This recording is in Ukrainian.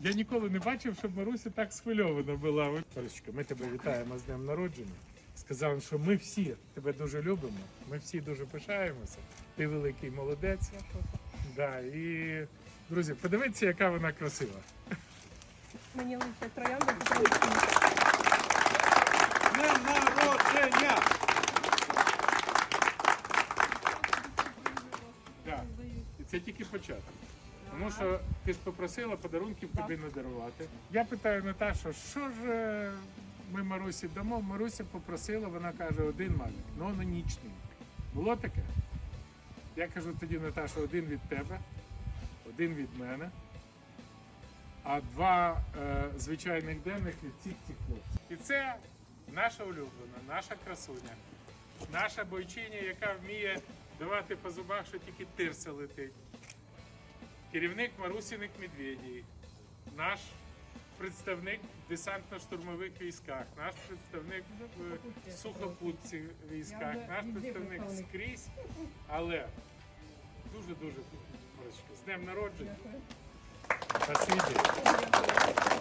Я ніколи не бачив, щоб Маруся так схвильована була. Марусечка, ми тебе вітаємо з днем народження. Сказали, що ми всі тебе дуже любимо, ми всі дуже пишаємося. Ти великий молодець. Да, і, друзі, подивіться, яка вона красива. Мені лише потрібні. Днем народження! Да. Це тільки початок. Тому що ти ж попросила подарунків тобі не дарувати. Я питаю Наташу, що ж е, ми Марусі дамо? Маруся попросила, вона каже, один малик, ну анонічний. Було таке? Я кажу тоді, Наташа, один від тебе, один від мене, а два е, звичайних денних від цих цих хлопців. І це наша улюблена, наша красуня, наша бойчиня, яка вміє давати по зубах, що тільки тирса летить. Керівник Марусіних медведій, наш представник в десантно-штурмових військах, наш представник в сухопутці військах, наш представник скрізь, але дуже-дуже Марусечка, з днем народження. Спасибі.